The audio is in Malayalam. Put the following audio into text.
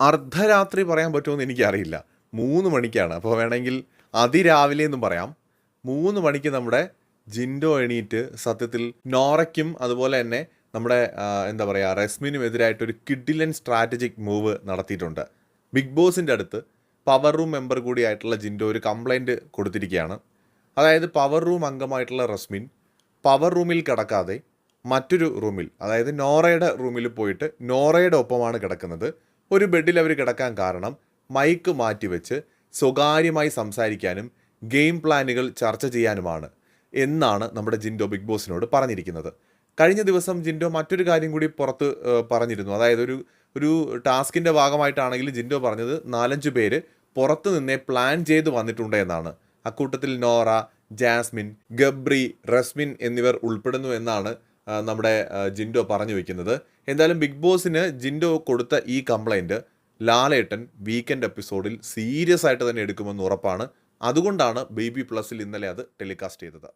അർദ്ധരാത്രി പറയാൻ പറ്റുമെന്ന് എനിക്കറിയില്ല. മൂന്ന് മണിക്കാണ്. അപ്പോൾ വേണമെങ്കിൽ അതിരാവിലെ എന്നും പറയാം. മൂന്ന് മണിക്ക് നമ്മുടെ ജിൻഡോ എണീറ്റ് സത്യത്തിൽ നോറയ്ക്കും അതുപോലെ തന്നെ നമ്മുടെ എന്താ പറയുക റെസ്മിനും എതിരായിട്ടൊരു കിഡിലൻ സ്ട്രാറ്റജിക് മൂവ് നടത്തിയിട്ടുണ്ട്. ബിഗ് ബോസിന്റെ അടുത്ത് പവർ റൂം മെമ്പർ കൂടിയായിട്ടുള്ള ജിൻഡോ ഒരു കംപ്ലൈന്റ് കൊടുത്തിരിക്കുകയാണ്. അതായത് പവർ റൂം അംഗമായിട്ടുള്ള റസ്മിൻ പവർ റൂമിൽ കിടക്കാതെ മറ്റൊരു റൂമിൽ അതായത് നോറയുടെ റൂമിൽ പോയിട്ട് നോറയുടെ ഒപ്പമാണ് കിടക്കുന്നത്. ഒരു ബെഡിൽ അവർ കിടക്കാൻ കാരണം മൈക്ക് മാറ്റിവെച്ച് സ്വകാര്യമായി സംസാരിക്കാനും ഗെയിം പ്ലാനുകൾ ചർച്ച ചെയ്യാനുമാണ് എന്നാണ് നമ്മുടെ ജിൻഡോ ബിഗ് ബോസിനോട് പറഞ്ഞിരിക്കുന്നത്. കഴിഞ്ഞ ദിവസം ജിൻഡോ മറ്റൊരു കാര്യം കൂടി പുറത്ത് പറഞ്ഞിരുന്നു. അതായത് ഒരു ഒരു ടാസ്കിന്റെ ഭാഗമായിട്ടാണെങ്കിൽ ജിൻഡോ പറഞ്ഞത് നാലഞ്ച് പേര് പുറത്ത് നിന്നേ പ്ലാൻ ചെയ്ത് വന്നിട്ടുണ്ട് എന്നാണ്. അക്കൂട്ടത്തിൽ നോറ ജാസ്മിൻ ഗബ്രി റസ്മിൻ എന്നിവർ ഉൾപ്പെടുന്നു എന്നാണ് നമ്മുടെ ജിൻഡോ പറഞ്ഞു വെക്കുന്നത്. എന്തായാലും ബിഗ് ബോസിന് ജിൻഡോ കൊടുത്ത ഈ കംപ്ലൈന്റ് ലാലേട്ടൻ വീക്കെൻഡ് എപ്പിസോഡിൽ സീരിയസ് ആയിട്ട് തന്നെ എടുക്കുമെന്ന് ഉറപ്പാണ്. അതുകൊണ്ടാണ് ബേബി പ്ലസിൽ ഇന്നലെ അത് ടെലികാസ്റ്റ് ചെയ്തത്.